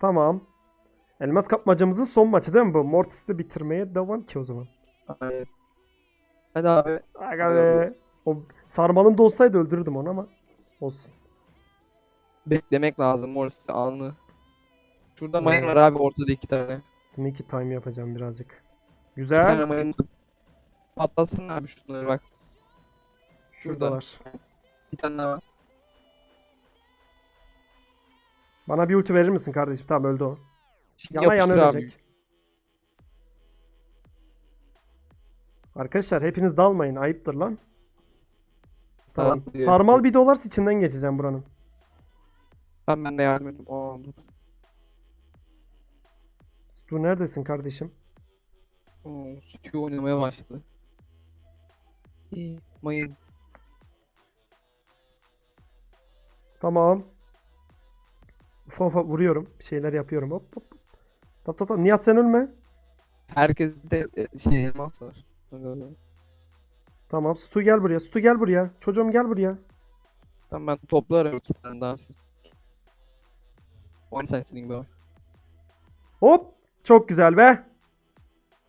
Tamam. Elmas kapmacamızın son maçı değil mi bu? Mortis'te bitirmeye devam ki o zaman. Aynen. Hadi abi. Aga be. O sarmalım da olsaydı öldürürdüm onu ama. Olsun. Beklemek lazım orası anı. Şurada mayın var abi ortada iki tane. Sneaky time yapacağım birazcık. Bir tane Güzel. mayın Patlasın abi şunları bak. Şurada. Şuradalar. Bir tane daha var. Bana bir ulti verir misin kardeşim? Tamam öldü o. Yana yana yapıştır abi. ölecek. Arkadaşlar hepiniz dalmayın. Ayıptır lan. Tamam. Tamam, Sarmal bir dolarsa içinden geçeceğim buranın. Ben ben de yardım edeyim. Aa, dur. Stu neredesin kardeşim? Oo, Stu oynamaya başladı. İyi. Mayın. Tamam. Ufa ufa vuruyorum. Bir şeyler yapıyorum. Hop hop. Tap tap tap. Nihat sen ölme. Herkeste e, şey elmas var. Tamam. Stu gel buraya. Stu gel buraya. Çocuğum gel buraya. Tamam ben toplarım iki tane daha siz. One sen senin be. Hop. Çok güzel be.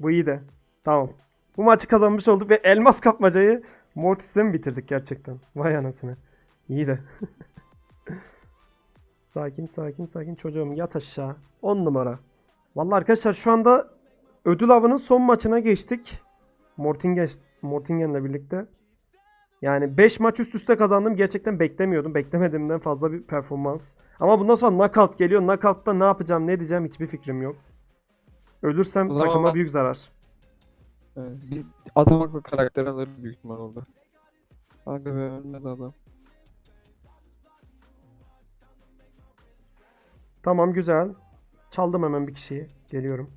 Bu iyi de. Tamam. Bu maçı kazanmış olduk ve elmas kapmacayı Mortis'e mi bitirdik gerçekten? Vay anasını. İyi de. sakin sakin sakin çocuğum yat aşağı. 10 numara. Vallahi arkadaşlar şu anda ödül avının son maçına geçtik. Mortingen, Mortingen'le birlikte. Yani 5 maç üst üste kazandım. Gerçekten beklemiyordum. Beklemediğimden fazla bir performans. Ama bundan sonra knockout geliyor. Knockout'ta ne yapacağım, ne diyeceğim hiçbir fikrim yok. Ölürsem zaman takıma ben- büyük zarar. Evet, biz adam akıllı karakter alırız büyük ihtimal orada. Aga be ölmedi adam. Tamam güzel. Çaldım hemen bir kişiyi. Geliyorum.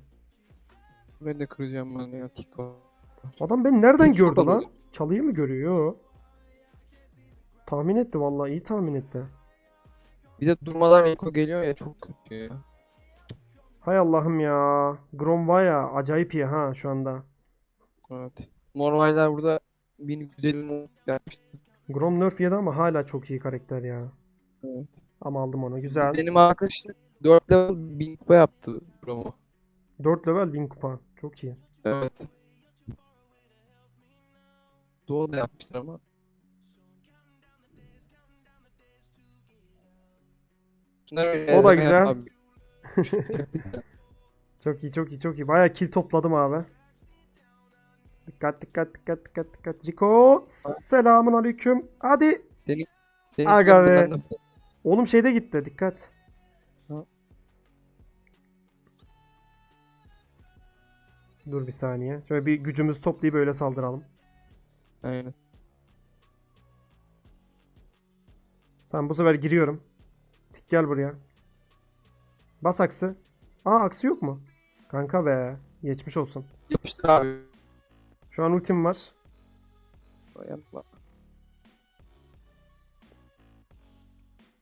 Ben de kıracağım ben ya Tiko. Adam beni nereden çok gördü lan? Çalıyı mı görüyor? Yo. Tahmin etti vallahi iyi tahmin etti. Bize durmadan Eko geliyor ya çok kötü ya. Hay Allah'ım ya. Grom var ya acayip iyi ha şu anda. Evet. Normaller burada 1150 mod yapmıştı. Grom nerf yedi ama hala çok iyi karakter ya. Evet. Ama aldım onu. Güzel. Benim arkadaşım 4 level 1000 kupa yaptı promo. 4 level 1000 kupa. Çok iyi. Evet. Doğu da yapmıştır ama. Şunları O da güzel. Çok iyi çok iyi çok iyi. Baya kill topladım abi. Dikkat dikkat dikkat dikkat dikkat. Rico selamun aleyküm. Hadi. Senin, senin Aga be. Oğlum şeyde gitti. Dikkat. Ha. Dur bir saniye. Şöyle bir gücümüzü toplayıp öyle saldıralım. Aynen. Tamam bu sefer giriyorum. Tik gel buraya. Bas aksı. Aa aksı yok mu? Kanka be. Geçmiş olsun. Yapıştır abi. Şu an ultim var. Yapma.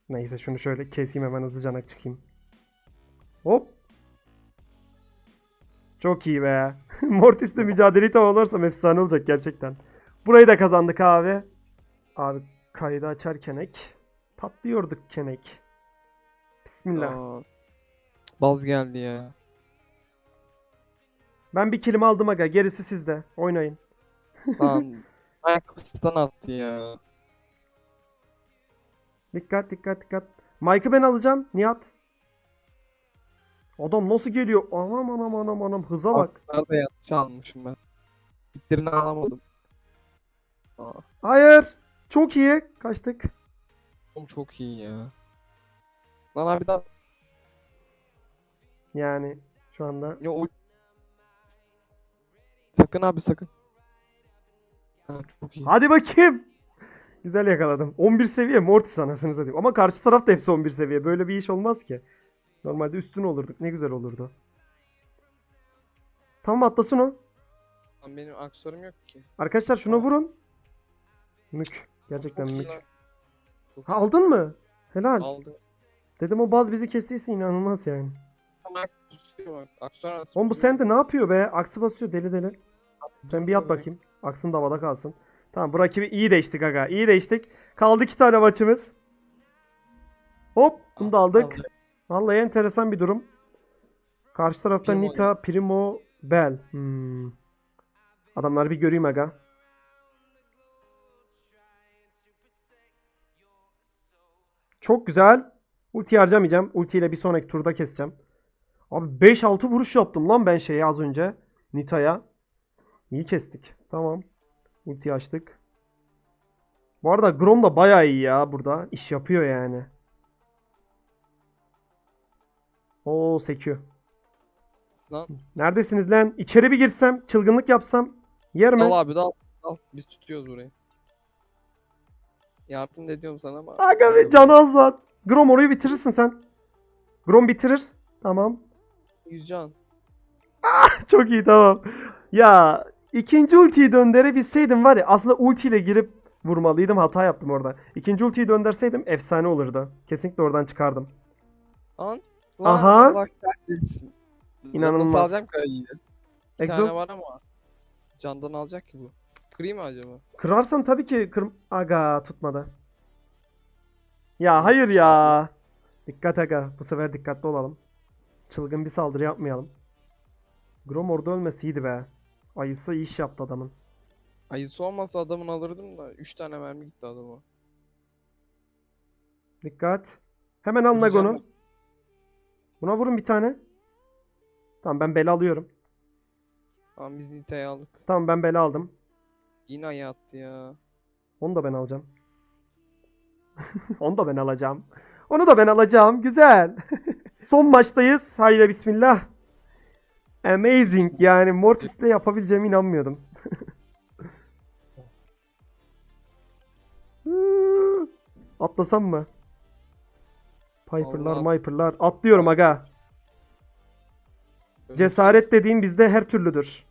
Neyse şunu şöyle keseyim hemen hızlıca çıkayım. Hop. Çok iyi be. Mortis'le mücadeleyi tamamlarsam efsane olacak gerçekten. Burayı da kazandık abi. Abi kaydı açar kenek. Patlıyorduk kenek. Bismillah. Aa, Baz geldi ya. Ben bir kilimi aldım aga. Gerisi sizde. Oynayın. Lan ayakkabısından attı ya. Dikkat dikkat dikkat. Mike'ı ben alacağım. Nihat. Adam nasıl geliyor? Anam anam anam anam. Hıza bak. Da yanlış almışım ben. Bitlerini alamadım. Aa, Hayır. Çok iyi. Kaçtık. oğlum çok iyi ya. Lan abi daha Yani şu anda ya o Sakın abi sakın. Ha, çok iyi. Hadi bakayım. Güzel yakaladım. 11 seviye Mortis anasını satayım. Ama karşı taraf da hepsi 11 seviye. Böyle bir iş olmaz ki. Normalde üstün olurduk. Ne güzel olurdu. Tamam atlasın o. Lan benim aksesuarım yok ki. Arkadaşlar şuna vurun. Mük. Gerçekten Çok iyi mük. lan. Ha aldın mı? Helal. Aldı. Dedim o baz bizi kestiyse inanılmaz yani. Bak. Oğlum bu sende ne yapıyor be? Aksı basıyor deli deli. Sen bir yat bakayım. Aksın da havada kalsın. Tamam bu rakibi iyi değiştik aga. İyi değiştik. Kaldı iki tane maçımız. Hop bunu da aldık. Vallahi enteresan bir durum. Karşı tarafta Primo Nita, Primo, Bell. Hmm. Adamları bir göreyim aga. Çok güzel. Ulti harcamayacağım. Ultiyle bir sonraki turda keseceğim. Abi 5-6 vuruş yaptım lan ben şeye az önce. Nita'ya. İyi kestik. Tamam. Ulti açtık. Bu arada Grom da bayağı iyi ya burada. İş yapıyor yani. Oo sekiyor. Lan. Neredesiniz lan? İçeri bir girsem, çılgınlık yapsam yer mi? Dal abi dal. Dal. Biz tutuyoruz burayı. Yardım da ediyorum sana ama. Aga be can az lan. Grom orayı bitirirsin sen. Grom bitirir. Tamam. Yüzcan. Çok iyi tamam. Ya ikinci ultiyi döndürebilseydim var ya aslında ultiyle girip vurmalıydım. Hata yaptım orada. İkinci ultiyi döndürseydim efsane olurdu. Kesinlikle oradan çıkardım. Lan. Aha. Allah kahretsin. İnanılmaz. Nasıl alacağım? Bir Exo tane var ama. Candan alacak ki bu. Kırayım mı acaba? kırarsan tabii ki kır... Aga tutmadı. Ya hayır ya. Dikkat aga. Bu sefer dikkatli olalım. Çılgın bir saldırı yapmayalım. Grom orada ölmesi iyiydi be. Ayısı iş yaptı adamın. Ayısı olmasa adamın alırdım da 3 tane mermi gitti adama. Dikkat. Hemen al Nagon'u. Buna vurun bir tane. Tamam ben bela alıyorum. Tamam biz Nita'yı aldık. Tamam ben bela aldım. Yine ayı attı ya. Onu da ben alacağım. Onu da ben alacağım. Onu da ben alacağım. Güzel. Son maçtayız. Haydi bismillah. Amazing. Yani Mortis'te yapabileceğime inanmıyordum. Atlasam mı? Piper'lar, Olmaz. Myper'lar. Atlıyorum aga. Cesaret dediğin bizde her türlüdür.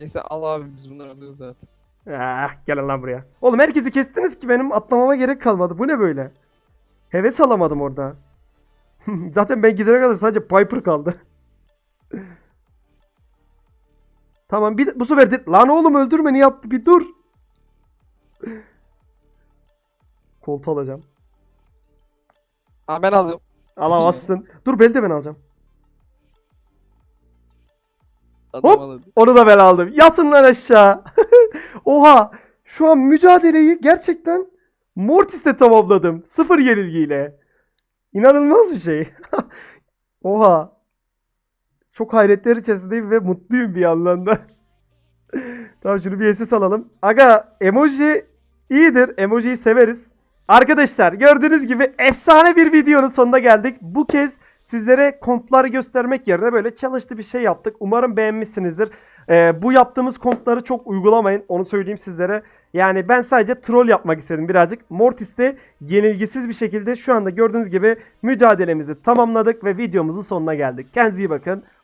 Neyse al abi biz bunları alıyoruz zaten. Ah, gelin lan buraya. Oğlum herkesi kestiniz ki benim atlamama gerek kalmadı. Bu ne böyle? Heves alamadım orada. Zaten ben gidene kadar sadece Piper kaldı. tamam bir bu sefer de... Lan oğlum öldürme niye yaptı bir dur. Koltuğu alacağım. Aa ben alacağım. Alamazsın. Dur beli de ben alacağım. Adam Hop! aldı. Onu da ben aldım. Yatın lan aşağı. Oha. Şu an mücadeleyi gerçekten Mortis'te tamamladım. Sıfır yenilgiyle. İnanılmaz bir şey. Oha. Çok hayretler içerisindeyim ve mutluyum bir yandan da. tamam şunu bir SS alalım. Aga emoji iyidir. Emojiyi severiz. Arkadaşlar gördüğünüz gibi efsane bir videonun sonuna geldik. Bu kez sizlere kompları göstermek yerine böyle challenge'lı bir şey yaptık. Umarım beğenmişsinizdir. Ee, bu yaptığımız kompları çok uygulamayın. Onu söyleyeyim sizlere. Yani ben sadece troll yapmak istedim birazcık. Mortis'te yenilgisiz bir şekilde şu anda gördüğünüz gibi mücadelemizi tamamladık ve videomuzun sonuna geldik. Kendinize iyi bakın.